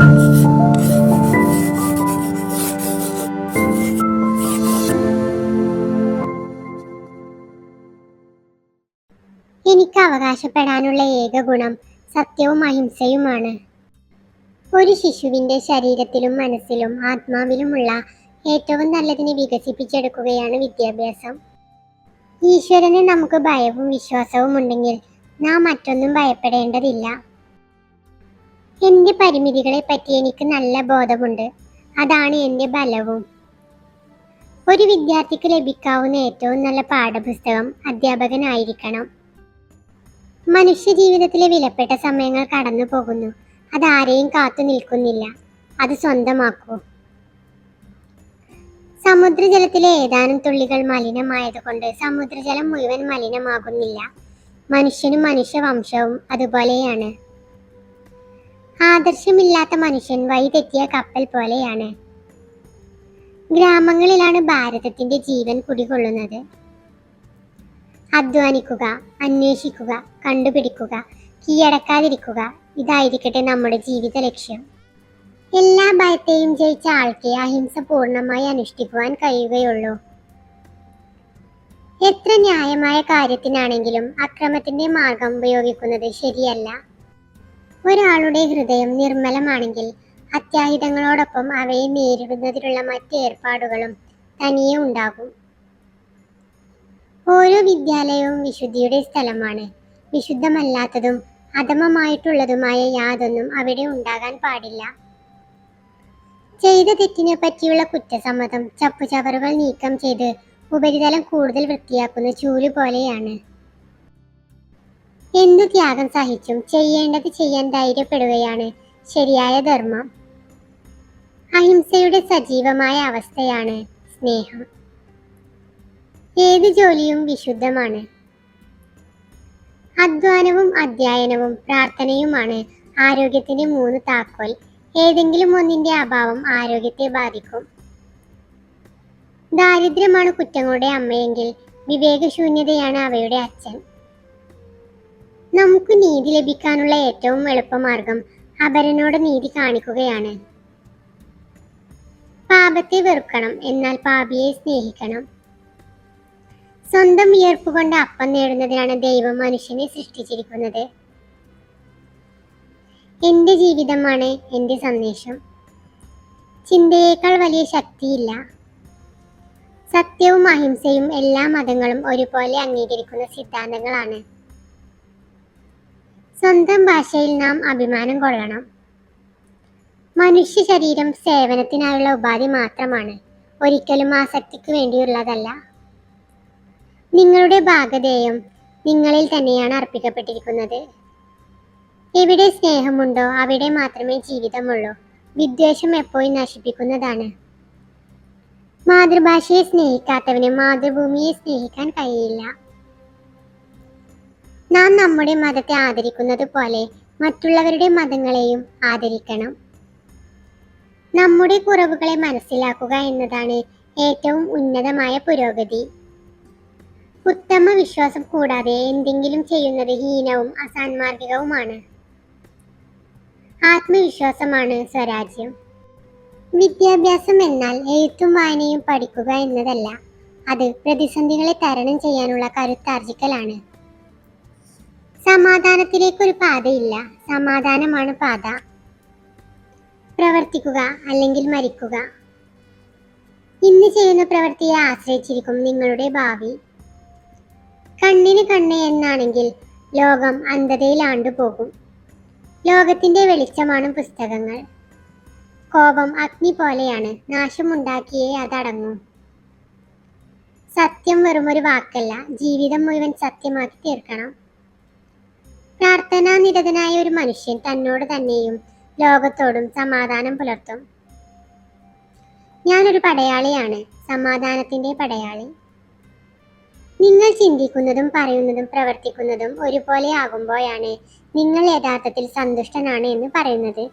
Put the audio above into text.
എനിക്ക് അവകാശപ്പെടാനുള്ള ഏക ഗുണം സത്യവും അഹിംസയുമാണ്. ഒരു ശിശുവിന്റെ ശരീരത്തിലും മനസ്സിലും ആത്മാവിലുമുള്ള ഏറ്റവും നല്ലതിനെ വികസിപ്പിച്ചെടുക്കുകയാണ് വിദ്യാഭ്യാസം. ഈശ്വരന് നമുക്ക് ഭയവും വിശ്വാസവും ഉണ്ടെങ്കിൽ നാം മറ്റൊന്നും ഭയപ്പെടേണ്ടതില്ല. എന്റെ പരിമിതികളെ പറ്റി എനിക്ക് നല്ല ബോധമുണ്ട്. അതാണ് എന്റെ ബലവും. ഒരു വിദ്യാർത്ഥിക്ക് ലഭിക്കാവുന്ന ഏറ്റവും നല്ല പാഠപുസ്തകം അധ്യാപകനായിരിക്കണം. മനുഷ്യ ജീവിതത്തിലെ വിലപ്പെട്ട സമയങ്ങൾ കടന്നു പോകുന്നു. ആരെയും കാത്തു നിൽക്കുന്നില്ല. അത് സ്വന്തമാക്കൂ. സമുദ്രജലത്തിലെ ഏതാനും തുള്ളികൾ മലിനമായതുകൊണ്ട് സമുദ്രജലം മുഴുവൻ മലിനമാകുന്നില്ല. മനുഷ്യനും മനുഷ്യവംശവും അതുപോലെയാണ്. ആദർശമില്ലാത്ത മനുഷ്യൻ വഴിതെറ്റിയ കപ്പൽ പോലെയാണ്. ഗ്രാമങ്ങളിലാണ് ഭാരതത്തിന്റെ ജീവൻ കുടികൊള്ളുന്നത്. അധ്വാനിക്കുക അന്വേഷിക്കുക കണ്ടുപിടിക്കുക കീഴടക്കാതിരിക്കുക ഇതായിരിക്കട്ടെ നമ്മുടെ ജീവിത ലക്ഷ്യം. എല്ലാ ഭയത്തെയും ജയിച്ച ആൾക്ക് അഹിംസ പൂർണമായി അനുഷ്ഠിക്കുവാൻ കഴിയുകയുള്ളൂ. എത്ര ന്യായമായ കാര്യത്തിനാണെങ്കിലും അക്രമത്തിന്റെ മാർഗം ഉപയോഗിക്കുന്നത് ശരിയല്ല. ഒരാളുടെ ഹൃദയം നിർമ്മലമാണെങ്കിൽ അത്യാഹിതങ്ങളോടൊപ്പം അവയെ നേരിടുന്നതിനുള്ള മറ്റ് ഏർപ്പാടുകളും തനിയെ ഉണ്ടാകും. ഓരോ വിദ്യാലയവും വിശുദ്ധിയുടെ സ്ഥലമാണ്. വിശുദ്ധമല്ലാത്തതും അധമമായിട്ടുള്ളതുമായ യാതൊന്നും അവിടെ ഉണ്ടാകാൻ പാടില്ല. ചെയ്ത തെറ്റിനെ പറ്റിയുള്ള കുറ്റസമ്മതം ചപ്പുചവറുകൾ നീക്കം ചെയ്ത് ഉപരിതലം കൂടുതൽ വൃത്തിയാക്കുന്ന ചൂൽ പോലെയാണ് എന്തു ത്യാഗം സഹിച്ചും ചെയ്യേണ്ടത് ചെയ്യാൻ ധൈര്യപ്പെടുകയാണ് ശരിയായ ധർമ്മം. അഹിംസയുടെ സജീവമായ അവസ്ഥയാണ് സ്നേഹം. ഏത് ജോലിയും വിശുദ്ധമാണ്. അധ്വാനവും അധ്യയനവും പ്രാർത്ഥനയുമാണ് ആരോഗ്യത്തിന്റെ മൂന്ന് താക്കോൽ. ഏതെങ്കിലും ഒന്നിന്റെ അഭാവം ആരോഗ്യത്തെ ബാധിക്കും. ദാരിദ്ര്യമാണ് കുറ്റങ്ങളുടെ അമ്മയെങ്കിൽ വിവേകശൂന്യതയാണ് അവയുടെ അച്ഛൻ. നമുക്ക് നീതി ലഭിക്കാനുള്ള ഏറ്റവും എളുപ്പമാർഗം അപരനോട് നീതി കാണിക്കുകയാണ്. പാപത്തെ വെറുക്കണം എന്നാൽ പാപിയെ സ്നേഹിക്കണം. സ്വന്തം വിയർപ്പ് കൊണ്ട് അപ്പം നേടുന്നതിനാണ് ദൈവം മനുഷ്യനെ സൃഷ്ടിച്ചിരിക്കുന്നത്. എന്റെ ജീവിതമാണ് എന്റെ സന്ദേശം. ചിന്തയേക്കാൾ വലിയ ശക്തിയില്ല. സത്യവും അഹിംസയും എല്ലാ മതങ്ങളും ഒരുപോലെ അംഗീകരിക്കുന്ന സിദ്ധാന്തങ്ങളാണ്. സ്വന്തം ഭാഷയിൽ നാം അഭിമാനം കൊള്ളണം. മനുഷ്യ ശരീരം സേവനത്തിനായുള്ള ഉപാധി മാത്രമാണ് ഒരിക്കലും ആസക്തിക്ക് വേണ്ടിയുള്ളതല്ല. നിങ്ങളുടെ ഭാഗധേയം നിങ്ങളിൽ തന്നെയാണ് അർപ്പിക്കപ്പെട്ടിരിക്കുന്നത്. എവിടെ സ്നേഹമുണ്ടോ അവിടെ മാത്രമേ ജീവിതമുള്ളൂ. വിദ്വേഷം എപ്പോഴും നശിപ്പിക്കുന്നതാണ്. മാതൃഭാഷയെ സ്നേഹിക്കാത്തവന് മാതൃഭൂമിയെ സ്നേഹിക്കാൻ കഴിയില്ല. നാം നമ്മുടെ മതത്തെ ആദരിക്കുന്നത് പോലെ മറ്റുള്ളവരുടെ മതങ്ങളെയും ആദരിക്കണം. നമ്മുടെ കുറവുകളെ മനസ്സിലാക്കുക എന്നതാണ് ഏറ്റവും ഉന്നതമായ പുരോഗതി. ഉത്തമ വിശ്വാസം കൂടാതെ എന്തെങ്കിലും ചെയ്യുന്നത് ഹീനവും അസാൻമാർഗികവുമാണ്. ആത്മവിശ്വാസമാണ് സ്വരാജ്യം. വിദ്യാഭ്യാസം എന്നാൽ എഴുത്തും വായനയും പഠിക്കുക എന്നതല്ല. അത് പ്രതിസന്ധികളെ തരണം ചെയ്യാനുള്ള കരുത്താർജിക്കലാണ്. സമാധാനത്തിലേക്കൊരു പാതയില്ല. സമാധാനമാണ് പാത. പ്രവർത്തിക്കുക അല്ലെങ്കിൽ മരിക്കുക. ഇന്ന് ചെയ്യുന്ന പ്രവൃത്തിയെ ആശ്രയിച്ചിരിക്കും നിങ്ങളുടെ ഭാവി. കണ്ണിന് കണ്ണ് എന്നാണെങ്കിൽ ലോകം അന്ധതയിൽ ആണ്ടുപോകും. ലോകത്തിന്റെ വെളിച്ചമാണ് പുസ്തകങ്ങൾ. കോപം അഗ്നി പോലെയാണ്. നാശമുണ്ടാക്കിയേ അതടങ്ങും. സത്യം വെറുമൊരു വാക്കല്ല. ജീവിതം മുഴുവൻ സത്യമാക്കി തീർക്കണം. പ്രാർത്ഥനാ നിരതനായ ഒരു മനുഷ്യൻ തന്നോട് തന്നെയും ലോകത്തോടും സമാധാനം പുലർത്തും. ഞാനൊരു പടയാളിയാണ് സമാധാനത്തിന്റെ പടയാളി. നിങ്ങൾ ചിന്തിക്കുന്നതും പറയുന്നതും പ്രവർത്തിക്കുന്നതും ഒരുപോലെ ആകുമ്പോഴാണ് നിങ്ങൾ യഥാർത്ഥത്തിൽ സന്തുഷ്ടനാണ് എന്ന് പറയുന്നത്.